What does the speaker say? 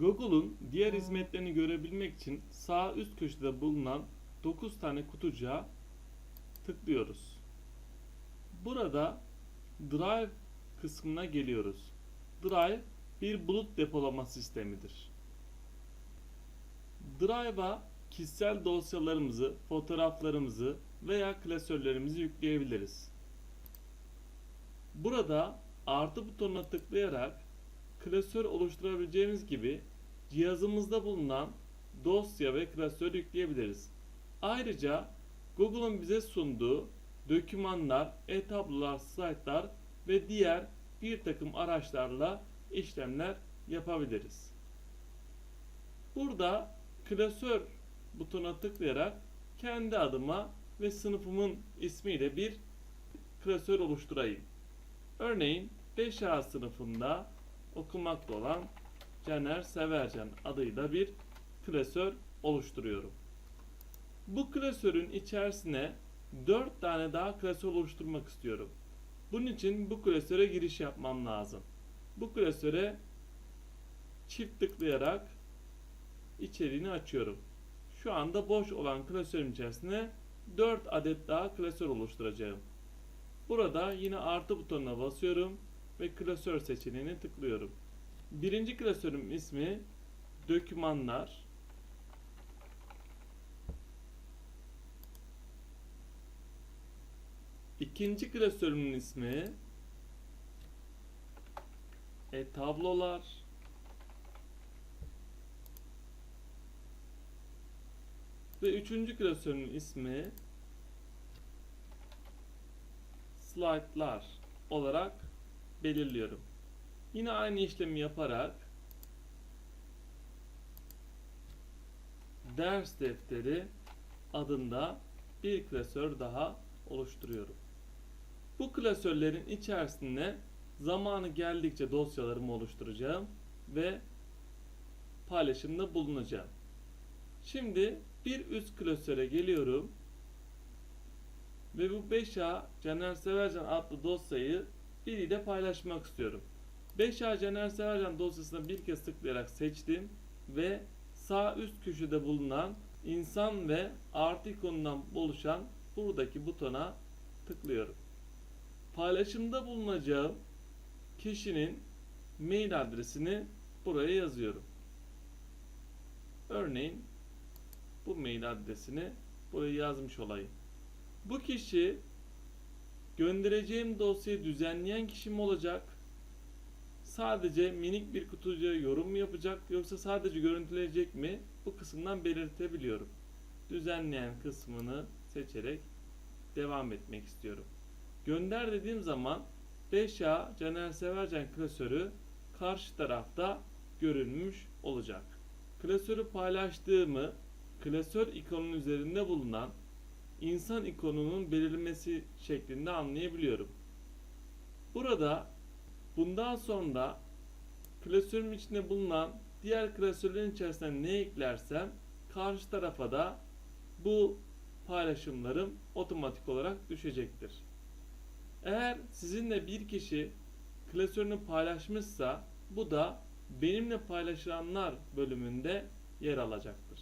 Google'un diğer hizmetlerini görebilmek için sağ üst köşede bulunan 9 tane kutucuğa tıklıyoruz. Burada Drive kısmına geliyoruz. Drive bir bulut depolama sistemidir. Drive'a kişisel dosyalarımızı, fotoğraflarımızı veya klasörlerimizi yükleyebiliriz. Burada artı butonuna tıklayarak klasör oluşturabileceğimiz gibi cihazımızda bulunan dosya ve klasör yükleyebiliriz. Ayrıca Google'ın bize sunduğu dokümanlar, e-tablolar, slaytlar ve diğer bir takım araçlarla işlemler yapabiliriz. Burada klasör butonuna tıklayarak kendi adıma ve sınıfımın ismiyle bir klasör oluşturayım. Örneğin 5A sınıfında okumakta olan Caner Severcan adıyla bir klasör oluşturuyorum. Bu klasörün içerisine 4 tane daha klasör oluşturmak istiyorum. Bunun için bu klasöre giriş yapmam lazım. Bu klasöre çift tıklayarak içeriğini açıyorum. Şu anda boş olan klasörün içerisine 4 adet daha klasör oluşturacağım. Burada yine artı butonuna basıyorum ve klasör seçeneğine tıklıyorum. Birinci klasörün ismi dokümanlar. İkinci klasörümün ismi e-tablolar. Ve üçüncü klasörün ismi slaytlar olarak belirliyorum. Yine aynı işlemi yaparak ders defteri adında bir klasör daha oluşturuyorum. Bu klasörlerin içerisinde zamanı geldikçe dosyalarımı oluşturacağım ve paylaşımda bulunacağım. Şimdi bir üst klasöre geliyorum ve bu 5A Caner Severcan adlı dosyayı biriyle paylaşmak istiyorum. 5A Caner Severcan dosyasına bir kez tıklayarak seçtim ve sağ üst köşede bulunan insan ve artı ikonundan oluşan buradaki butona tıklıyorum. Paylaşımda bulunacağım kişinin mail adresini buraya yazıyorum. Örneğin bu mail adresini buraya yazmış olayım. Bu kişi göndereceğim dosyayı düzenleyen kişi mi olacak? Sadece minik bir kutucuğa yorum mu yapacak yoksa sadece görüntüleyecek mi? Bu kısımdan belirtebiliyorum. Düzenleyen kısmını seçerek devam etmek istiyorum. Gönder dediğim zaman 5A Caner Severcan klasörü karşı tarafta görünmüş olacak. Klasörü paylaştığımı klasör ikonunun üzerinde bulunan insan ikonunun belirlemesi şeklinde anlayabiliyorum. Burada bundan sonra klasörün içinde bulunan diğer klasörlerin içerisine ne eklersem karşı tarafa da bu paylaşımlarım otomatik olarak düşecektir. Eğer sizinle bir kişi klasörünü paylaşmışsa bu da benimle paylaşılanlar bölümünde yer alacaktır.